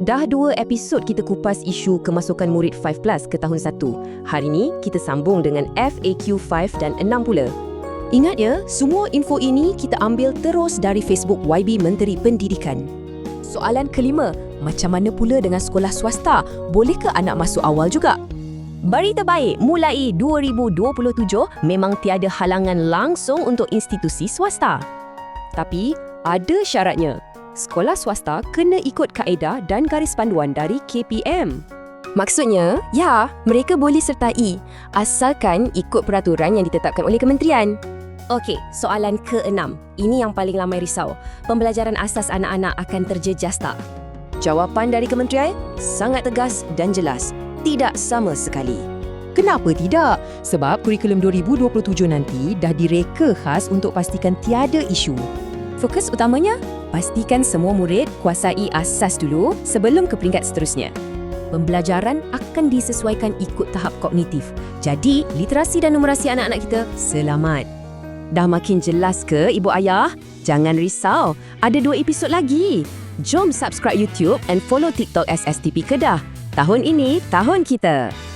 Dah dua episod kita kupas isu kemasukan murid 5 Plus ke tahun 1. Hari ni kita sambung dengan FAQ 5 dan 6 pula. Ingat ya, semua info ini kita ambil terus dari Facebook YB Menteri Pendidikan. Soalan kelima, macam mana pula dengan sekolah swasta? Bolehkah anak masuk awal juga? Berita baik, mulai 2027 memang tiada halangan langsung untuk institusi swasta. Tapi ada syaratnya. Sekolah swasta kena ikut kaedah dan garis panduan dari KPM. Maksudnya, ya, mereka boleh sertai asalkan ikut peraturan yang ditetapkan oleh kementerian. Okey, soalan ke-6. Ini yang paling ramai risau. Pembelajaran asas anak-anak akan terjejas tak? Jawapan dari kementerian sangat tegas dan jelas. Tidak sama sekali. Kenapa tidak? Sebab kurikulum 2027 nanti dah direka khas untuk pastikan tiada isu. Fokus utamanya, pastikan semua murid kuasai asas dulu sebelum ke peringkat seterusnya. Pembelajaran akan disesuaikan ikut tahap kognitif. Jadi, literasi dan numerasi anak-anak kita selamat. Dah makin jelas ke ibu ayah? Jangan risau, ada dua episod lagi. Jom subscribe YouTube and follow TikTok SSTP Kedah. Tahun ini, tahun kita.